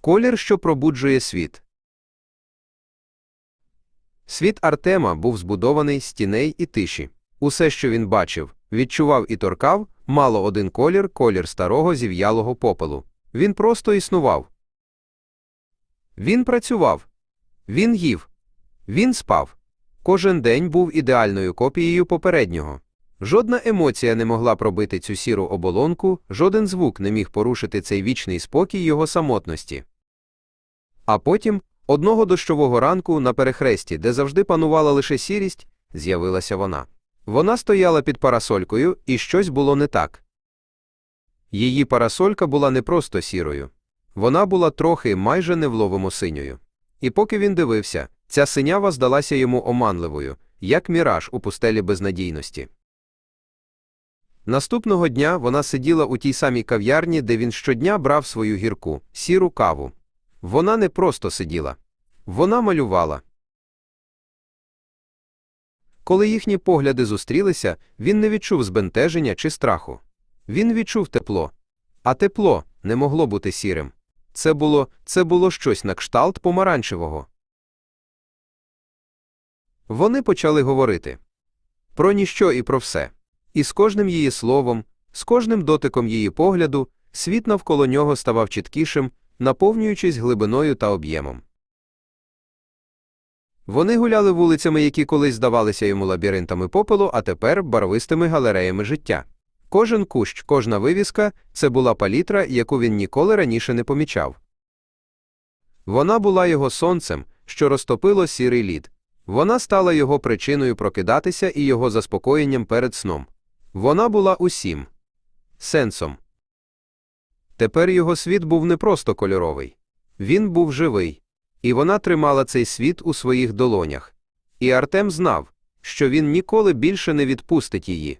Колір, що пробуджує світ. Світ Артема був збудований з тіней і тиші. Усе, що він бачив, відчував і торкав, мало один колір, колір старого зів'ялого попелу. Він просто існував. Він працював. Він їв. Він спав. Кожен день був ідеальною копією попереднього. Жодна емоція не могла пробити цю сіру оболонку, жоден звук не міг порушити цей вічний спокій його самотності. А потім, одного дощового ранку на перехресті, де завжди панувала лише сірість, з'явилася вона. Вона стояла під парасолькою, і щось було не так. Її парасолька була не просто сірою. Вона була трохи майже невловимо синьою. І поки він дивився, ця синява здалася йому оманливою, як міраж у пустелі безнадійності. Наступного дня вона сиділа у тій самій кав'ярні, де він щодня брав свою гірку, сіру каву. Вона не просто сиділа. Вона малювала. Коли їхні погляди зустрілися, він не відчув збентеження чи страху. Він відчув тепло. А тепло не могло бути сірим. Це було, це було щось на кшталт помаранчевого. Вони почали говорити про ніщо і про все. І з кожним її словом, з кожним дотиком її погляду, світ навколо нього ставав чіткішим, наповнюючись глибиною та об'ємом. Вони гуляли вулицями, які колись здавалися йому лабіринтами попелу, а тепер барвистими галереями життя. Кожен кущ, кожна вивіска це була палітра, яку він ніколи раніше не помічав. Вона була його сонцем, що розтопило сірий лід. Вона стала його причиною прокидатися і його заспокоєнням перед сном. Вона була усім сенсом. Тепер його світ був не просто кольоровий. Він був живий. І вона тримала цей світ у своїх долонях. І Артем знав, що він ніколи більше не відпустить її.